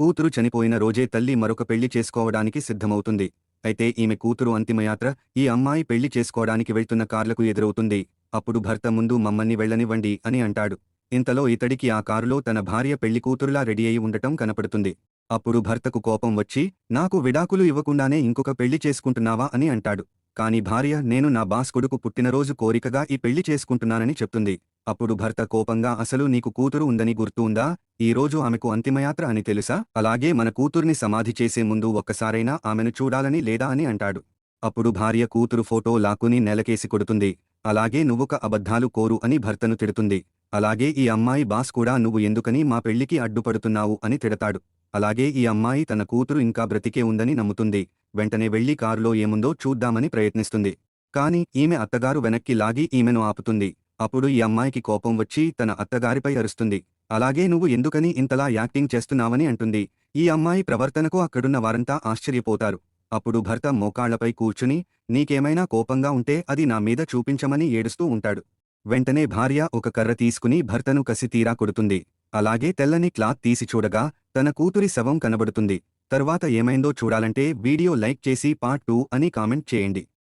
కూతురు చనిపోయిన రోజే తల్లి మరొక పెళ్ళి చేసుకోవడానికి సిద్ధమవుతుంది. అయితే ఈమె కూతురు అంతిమయాత్ర ఈ అమ్మాయి పెళ్ళి చేసుకోవడానికి వెళ్తున్న కార్లకు ఎదురవుతుంది. అప్పుడు భర్త ముందు మమ్మల్ని వెళ్ళనివ్వండి అని అంటాడు. ఇంతలో ఇతడికి ఆ కారులో తన భార్య పెళ్ళి కూతురులా రెడీ అయి ఉండటం కనపడుతుంది. అప్పుడు భర్తకు కోపం వచ్చి నాకు విడాకులు ఇవ్వకుండానే ఇంకొక పెళ్ళి చేసుకుంటున్నావా? అని అంటాడు. కాని భార్య నేను నా బాస్ కొడుకు పుట్టినరోజు కోరికగా ఈ పెళ్ళి చేసుకుంటున్నానని చెప్తుంది. అప్పుడు భర్త కోపంగా అసలు నీకు కూతురు ఉందని గుర్తు ఉందా ఈరోజు ఆమెకు అంతిమయాత్ర అని తెలుసా? అలాగే మన కూతుర్ని సమాధి చేసే ముందు ఒక్కసారైనా ఆమెను చూడాలని లేదా అని అంటాడు. అప్పుడు భార్య కూతురు ఫోటో లాక్కుని నెలకేసి కొడుతుంది. అలాగే నువ్వొక అబద్ధాలు కోరు అని భర్తను తిడుతుంది. అలాగే ఈ అమ్మాయి బాస్ కూడా నువ్వు ఎందుకని మా పెళ్ళికి అడ్డుపడుతున్నావు అని తిడతాడు. అలాగే ఈ అమ్మాయి తన కూతురు ఇంకా బ్రతికే ఉందని నమ్ముతుంది. వెంటనే వెళ్ళి కారులో ఏముందో చూద్దామని ప్రయత్నిస్తుంది. కాని ఈమె అత్తగారు వెనక్కి లాగి ఈమెను ఆపుతుంది. అప్పుడు ఈ అమ్మాయికి కోపం వచ్చి తన అత్తగారిపై అరుస్తుంది. అలాగే నువ్వు ఎందుకని ఇంతలా యాక్టింగ్ చేస్తున్నావని అంటుంది. ఈ అమ్మాయి ప్రవర్తనకు అక్కడున్న వారంతా ఆశ్చర్యపోతారు. అప్పుడు భర్త మోకాళ్ళపై కూర్చుని నీకేమైనా కోపంగా ఉంటే అది నా మీద చూపించమని ఏడుస్తూ ఉంటాడు. వెంటనే భార్య ఒక కర్ర తీసుకుని భర్తను కసితీరా కొడుతుంది. అలాగే తెల్లని క్లాత్ తీసి చూడగా తన కూతురి శవం కనబడుతుంది. తర్వాత ఏమైందో చూడాలంటే వీడియో లైక్ చేసి పార్ట్ టూ అని కామెంట్ చేయండి.